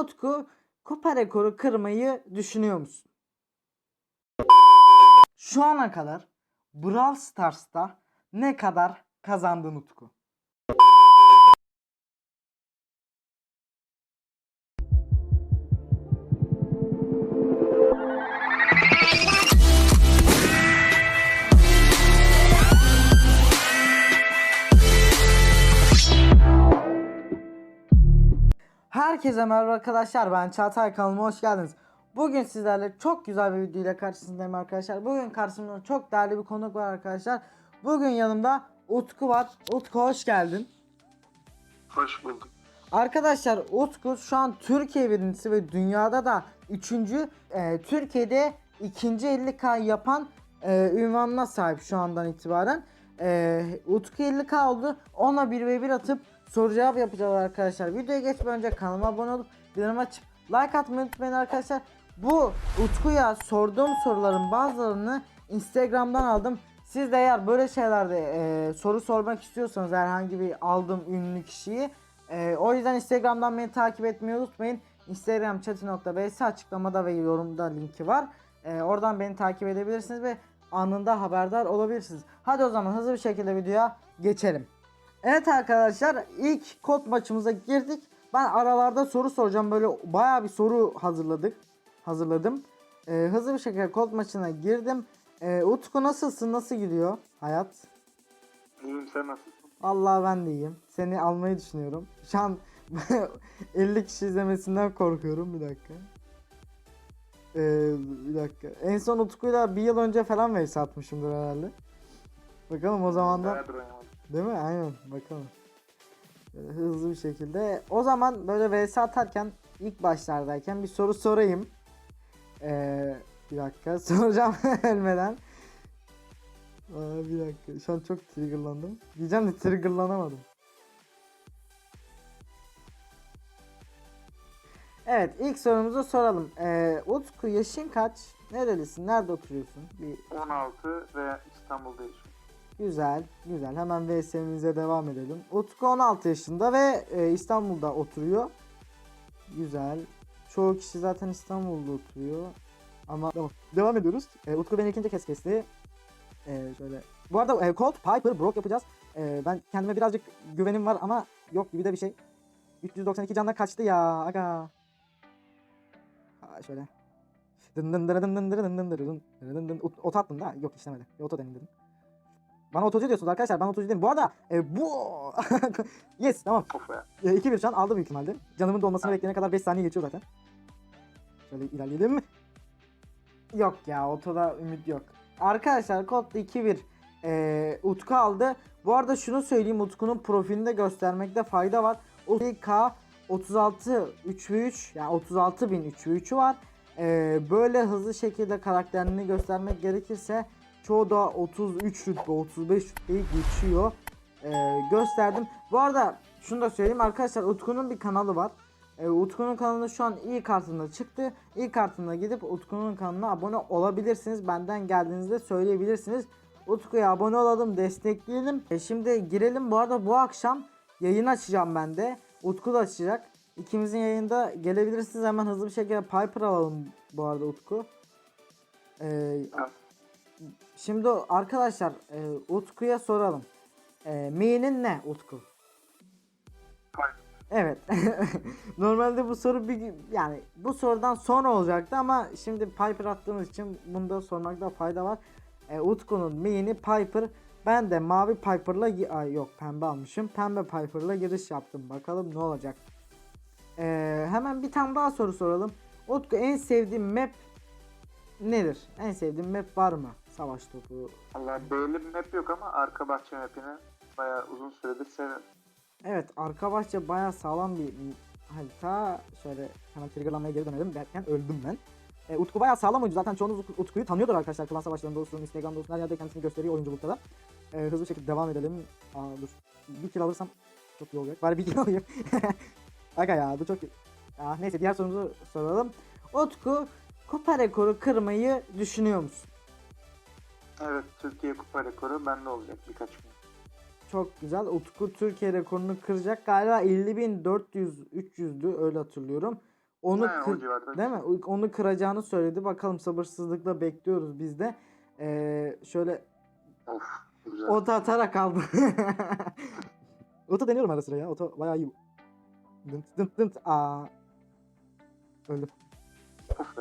Utku kupa rekoru kırmayı düşünüyor musun? Şu ana kadar Brawl Stars'ta ne kadar kazandın Utku? Herkese merhaba arkadaşlar ben Çağatay kanalıma hoş geldiniz. Bugün sizlerle çok güzel bir video ile karşınızdayım arkadaşlar. Bugün karşımda çok değerli bir konuk var arkadaşlar. Bugün yanımda Utku var. Utku hoş geldin. Hoş bulduk. Arkadaşlar Utku şu an Türkiye birincisi ve dünyada da üçüncü e, Türkiye'de ikinci 50k yapan e, ünvanına sahip şu andan itibaren. E, Utku 50k oldu. Ona 1 ve 1 atıp soru cevap yapacağız arkadaşlar. Videoya geçmeden önce kanalıma abone olup bildirim açıp like atmayı unutmayın arkadaşlar. Bu Utku'ya sorduğum soruların bazılarını Instagram'dan aldım. Siz de eğer böyle şeylerde e, soru sormak istiyorsanız herhangi bir aldığım ünlü kişiyi e, o yüzden Instagram'dan beni takip etmeyi unutmayın. Instagram chat'i.bs açıklamada ve yorumda linki var. E, oradan beni takip edebilirsiniz ve anında haberdar olabilirsiniz. Hadi o zaman hızlı bir şekilde videoya geçelim. Evet arkadaşlar ilk kod maçımıza girdik. Ben aralarda soru soracağım. Böyle bayağı bir soru hazırladık. Hazırladım. E, hızlı bir şekilde kod maçına girdim. E, Utku nasılsın? Nasıl gidiyor hayat? İyiyim sen nasılsın? Vallahi ben de iyiyim. Seni almayı düşünüyorum. Şu an 50 kişi izlemesinden korkuyorum. Bir dakika. Ee, bir dakika. En son Utku'yla bir yıl önce falan vs atmışımdır herhalde. Bakalım o zamandan. Bayağıdır oynamadım. Değil mi? Aynen. Bakalım. Hızlı bir şekilde. O zaman böyle vs atarken ilk başlardayken bir soru sorayım. Ee, bir dakika soracağım ölmeden. Aa, bir dakika. Şu an çok triggerlandım. Diyeceğim de triggerlanamadım. Evet ilk sorumuzu soralım. Ee, Utku yaşın kaç? Nerelisin? Nerede oturuyorsun? Bir 16 ve İstanbul'da yaşıyorum. Güzel, güzel. Hemen VS'mize devam edelim. Utku 16 yaşında ve e, İstanbul'da oturuyor. Güzel. Çoğu kişi zaten İstanbul'da oturuyor. Ama tamam. Devam ediyoruz. E, Utku beni ikinci kez kesti. E, şöyle. Bu arada e, Colt, Piper, Brock yapacağız. E, ben kendime birazcık güvenim var ama yok gibi de bir şey. 392 canla kaçtı ya. Aga. Aa, şöyle. Dın dın dın dın dın dın dın dın dın dın dın. Ot- Oto attın da. Yok işlemedi. Bir Oto denedim dedim. Bana otocu diyorsunuz arkadaşlar. Ben otocu değilim. Bu arada e, bu yes tamam. Of ya. E, 2-1 şu an aldı büyük ihtimalle. Canımın dolmasını bekleyene kadar 5 saniye geçiyor zaten. Şöyle ilerleyelim. Yok ya otoda ümit yok. Arkadaşlar kodda 2-1 e, Utku aldı. Bu arada şunu söyleyeyim Utku'nun profilinde göstermekte fayda var. K 36 3 ve 3 yani 36 bin 3 ve 3'ü var. E, böyle hızlı şekilde karakterini göstermek gerekirse çoğu da 33 rütbe 35 rütbeyi geçiyor. E, gösterdim. Bu arada şunu da söyleyeyim arkadaşlar Utku'nun bir kanalı var. E, Utku'nun kanalı şu an iyi kartında çıktı. İyi kartına gidip Utku'nun kanalına abone olabilirsiniz. Benden geldiğinizde söyleyebilirsiniz. Utku'ya abone olalım, destekleyelim. E, şimdi girelim. Bu arada bu akşam yayın açacağım ben de. Utku da açacak. İkimizin yayında gelebilirsiniz. Hemen hızlı bir şekilde Piper alalım bu arada Utku. E, Evet. Şimdi arkadaşlar e, Utku'ya soralım. E, Mi'nin ne Utku? Evet. Normalde bu soru bir yani bu sorudan sonra olacaktı ama şimdi Piper attığımız için bunda sormakta fayda var. E, Utku'nun mini Piper. Ben de mavi Piper'la ay yok pembe almışım. Pembe Piper'la giriş yaptım. Bakalım ne olacak. E, hemen bir tane daha soru soralım. Utku en sevdiğin map nedir? En sevdiğin map var mı? Savaş topu. Allah belli bir map yok ama arka bahçe mapini bayağı uzun süredir severim. Evet arka bahçe baya sağlam bir harita. Şöyle hemen triggerlanmaya geri dönelim derken öldüm ben. E, Utku baya sağlam oyuncu zaten çoğunuz Ut- Utku'yu tanıyordur arkadaşlar. Klan savaşlarında olsun, Instagram'da olsun her yerde kendisini gösteriyor oyunculukta da. E, hızlı bir şekilde devam edelim. Aa dur. Bir kill alırsam çok iyi olacak. Bari bir kill alayım. Aga ya bu çok iyi. Ah, neyse diğer sorumuzu soralım. Utku kupa rekoru kırmayı düşünüyor musun? Evet Türkiye Kupa rekoru bende olacak birkaç gün. Çok güzel. Utku Türkiye rekorunu kıracak. Galiba 50.400 300'dü öyle hatırlıyorum. onu Ha, kır- değil mi? Onu kıracağını söyledi. Bakalım sabırsızlıkla bekliyoruz biz de. Ee, şöyle Of güzel. Oto atarak aldım. Oto deniyorum ara sıra ya. Oto bayağı iyi. Dınt dınt dınt. Aa. Öldüm. Of.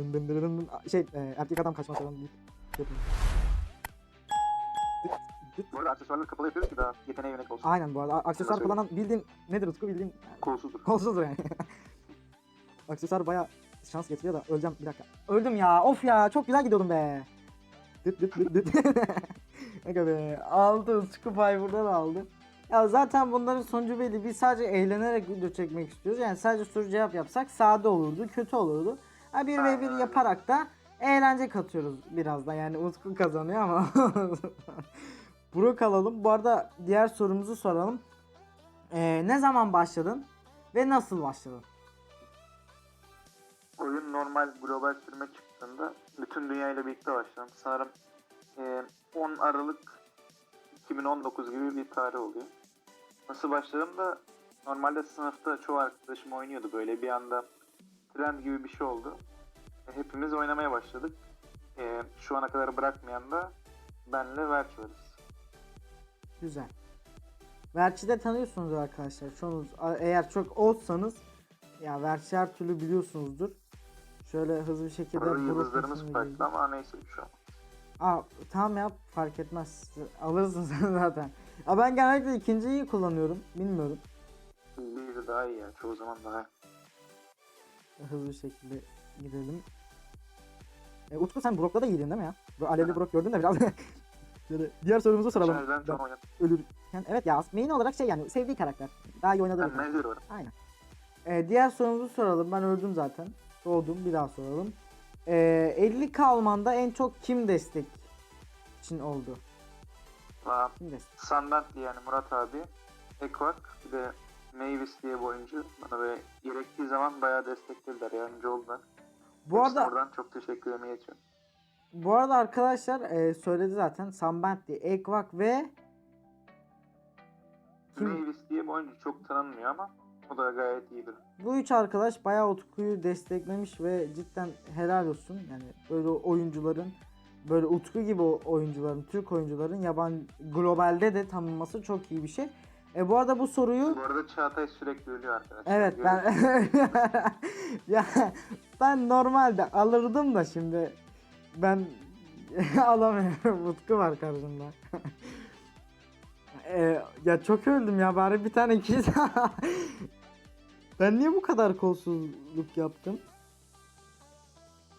Dın dın dın dın Şey e, erkek adam kaçmaz falan deyip yapayım. Bu arada aksesuarları kapalı yapıyoruz ki daha yeteneğe yönelik olsun. Aynen bu arada. A- Aksesuar söyleyeyim. kullanan bildiğin nedir Utku bildiğin Kolsuzdur. kolsuzdur yani. Aksesuar bayağı şans getiriyor da öleceğim bir dakika. Öldüm ya. Of ya çok güzel gidiyordum be. Dıt dıt dıt dıt. Aga be aldı pay buradan aldı. Ya zaten bunların sonucu belli. Biz sadece eğlenerek video çekmek istiyoruz. Yani sadece soru cevap yapsak sade olurdu, kötü olurdu. Ha 1 ve Aynen 1 öyle. yaparak da eğlence katıyoruz biraz da. Yani Utku kazanıyor ama. Brook alalım. Bu arada diğer sorumuzu soralım. Ee, ne zaman başladın ve nasıl başladın? Oyun normal global sürüme çıktığında bütün dünya ile birlikte başladım. Sanırım e, 10 Aralık 2019 gibi bir tarih oluyor. Nasıl başladım da normalde sınıfta çoğu arkadaşım oynuyordu böyle bir anda trend gibi bir şey oldu. E, hepimiz oynamaya başladık. E, şu ana kadar bırakmayan da benle Verç varız. Güzel. Verç'i de tanıyorsunuz arkadaşlar. Çoğunuz eğer çok oldsanız ya Verç'i her türlü biliyorsunuzdur. Şöyle hızlı bir şekilde Brook yıldızlarımız farklı ama neyse şu an. Aa tamam ya fark etmez. Alırsın sen zaten. Aa, ben genellikle ikinciyi kullanıyorum. Bilmiyorum. Bir daha iyi ya çoğu zaman daha iyi. Hızlı bir şekilde gidelim. E, Utku sen Brock'la da iyiydin değil mi ya? Bu alevli Brock gördün de biraz. Şöyle diğer sorumuzu soralım. Şarjdan Ben oynadım. ölürken. Evet ya main olarak şey yani sevdiği karakter. Daha iyi oynadığı Ben varım. Aynen. Ee, diğer sorumuzu soralım. Ben öldüm zaten. Doğdum. Bir daha soralım. Ee, 50 kalmanda en çok kim destek için oldu? Aa, Kim destek? Sandant yani Murat abi, Ekvak bir de Mavis diye bir oyuncu bana böyle gerektiği zaman bayağı desteklediler yardımcı oldular. Bu arada oradan çok teşekkür etmeye geçiyorum. bu arada arkadaşlar e, söyledi zaten. Sambenti, Ekvak ve Kim? Mavis diye bir oyuncu çok tanınmıyor ama o da gayet iyidir. bu üç arkadaş bayağı Utku'yu desteklemiş ve cidden helal olsun. Yani böyle oyuncuların böyle Utku gibi oyuncuların, Türk oyuncuların yaban globalde de tanınması çok iyi bir şey. E, bu arada bu soruyu Bu arada Çağatay sürekli ölüyor arkadaşlar. Evet ben ya ben normalde alırdım da şimdi ben alamıyorum. Utku var karşımda. Ee, ya çok öldüm ya bari bir tane ikiz. ben niye bu kadar kolsuzluk yaptım?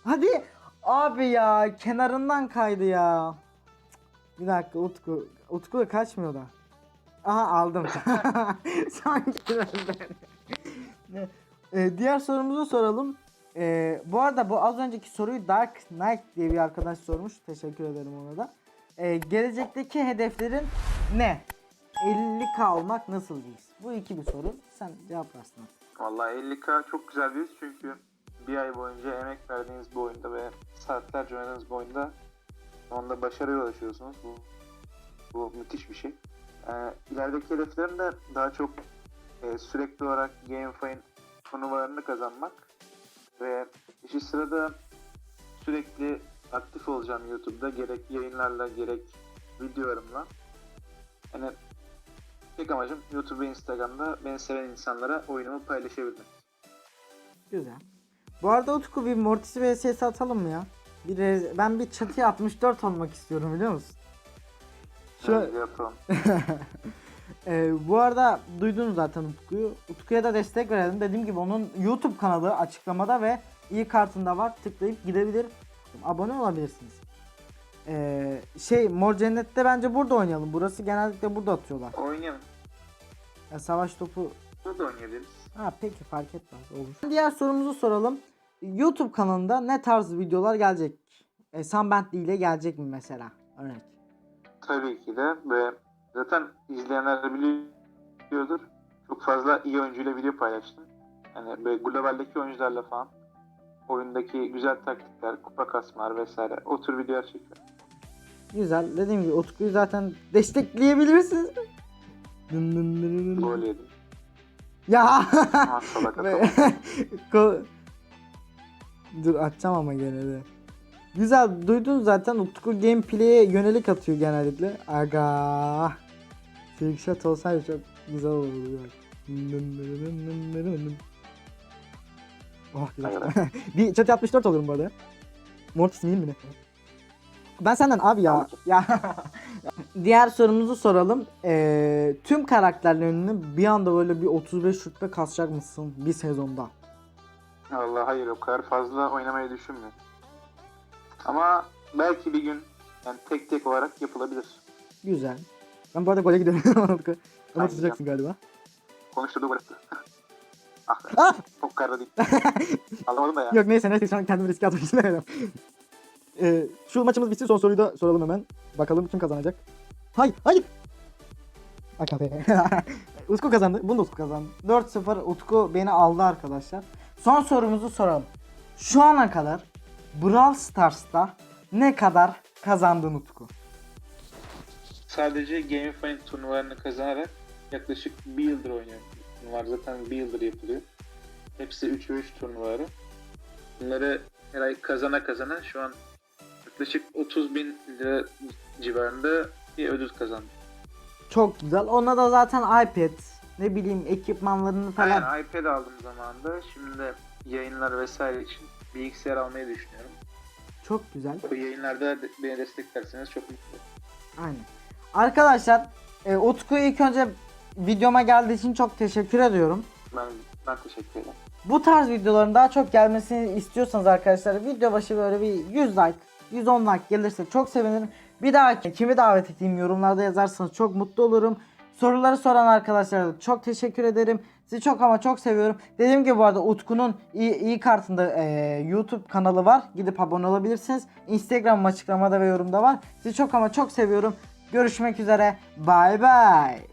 Hadi abi ya kenarından kaydı ya. Bir dakika Utku. Utku da kaçmıyor da. Aha aldım. Sanki. Ne? Ee, diğer sorumuzu soralım. Ee, bu arada bu az önceki soruyu Dark Knight diye bir arkadaş sormuş. Teşekkür ederim ona da. Ee, gelecekteki hedeflerin ne? 50k olmak nasıl bir? Bu iki bir soru. Sen cevaplarsın. Vallahi 50k çok güzel bir çünkü bir ay boyunca emek verdiğiniz bu oyunda ve saatlerce oynadığınız bu oyunda onda başarıya ulaşıyorsunuz. Bu, bu müthiş bir şey. Ee, ilerideki hedeflerim de daha çok e, sürekli olarak GameFi'nin turnuvalarını kazanmak ve işi sırada sürekli aktif olacağım YouTube'da gerek yayınlarla gerek videolarımla. Yani tek amacım YouTube ve Instagram'da beni seven insanlara oyunumu paylaşabilmek. Güzel. Bu arada Utku bir Mortis vs atalım mı ya? Bir ben bir çatıya 64 olmak istiyorum biliyor musun? Yapalım. Ee, bu arada duydunuz zaten Utku'yu. Utku'ya da destek verelim. Dediğim gibi onun YouTube kanalı açıklamada ve iyi kartında var. Tıklayıp gidebilir. Abone olabilirsiniz. Ee, şey Mor Cennet'te bence burada oynayalım. Burası genellikle burada atıyorlar. Oynayalım. Ya savaş topu Burada oynayabiliriz. Ha peki fark etmez olur. Diğer sorumuzu soralım. YouTube kanalında ne tarz videolar gelecek? E, Sam Bentley ile gelecek mi mesela? Örnek. Tabii ki de ve zaten izleyenler biliyordur. Çok fazla iyi oyuncuyla video paylaştım. Yani böyle globaldeki oyuncularla falan oyundaki güzel taktikler, kupa kasmalar vesaire o tür videolar çekiyorum. Güzel. Dediğim gibi Utku'yu zaten destekleyebilirsiniz. Dın dın dın dın. Gol yedim. Ya. Dur açacağım ama gene de. Güzel duydun zaten Utku gameplay'e yönelik atıyor genellikle. Aga. Trickshot olsaydı çok güzel olurdu. Oh güzel. Bir chat 64 olurum bu arada. Mortis miyim mi ne? Ben senden abi ya. ya. Diğer sorumuzu soralım. Ee, tüm karakterlerin önüne bir anda böyle bir 35 rütbe kasacak mısın bir sezonda? Allah hayır o kadar fazla oynamayı düşünmüyorum. Ama belki bir gün yani tek tek olarak yapılabilir. Güzel. Ben bu arada gole gidiyorum. Tutacaksın galiba. Konuşturduğu gol attı. ah. Ah! Çok karda değil. Anlamadım da ya. Yok neyse neyse şu an kendimi riske atmak istemiyorum. Ee, şu maçımız bitsin son soruyu da soralım hemen. Bakalım kim kazanacak. Hayır hayır. Akabe. Utku kazandı. Bunu da Utku kazandı. 4-0 Utku beni aldı arkadaşlar. Son sorumuzu soralım. Şu ana kadar Brawl Stars'ta ne kadar kazandın Utku? Sadece GameFi turnuvalarını kazanarak yaklaşık bir yıldır oynuyorum. Bunlar zaten bir yıldır yapılıyor. Hepsi 3 ve 3 turnuvaları. Bunları her ay kazana kazana şu an yaklaşık 30 bin lira civarında bir ödül kazandım. Çok güzel. Ona da zaten iPad, ne bileyim ekipmanlarını falan. Aynen iPad aldım zamanında. Şimdi de yayınlar vesaire için bilgisayar almayı düşünüyorum. Çok güzel. Bu yayınlarda beni desteklerseniz çok mutlu olurum. Aynen. Arkadaşlar e, Utku'ya ilk önce videoma geldiği için çok teşekkür ediyorum. Ben, ben teşekkür ederim. Bu tarz videoların daha çok gelmesini istiyorsanız arkadaşlar video başı böyle bir 100 like, 110 like gelirse çok sevinirim. Bir dahaki kimi davet edeyim yorumlarda yazarsanız çok mutlu olurum. Soruları soran arkadaşlara da çok teşekkür ederim. Sizi çok ama çok seviyorum. Dediğim gibi bu arada Utku'nun iyi, iyi kartında e, YouTube kanalı var. Gidip abone olabilirsiniz. Instagram açıklamada ve yorumda var. Sizi çok ama çok seviyorum. Görüşmek üzere. Bay bay.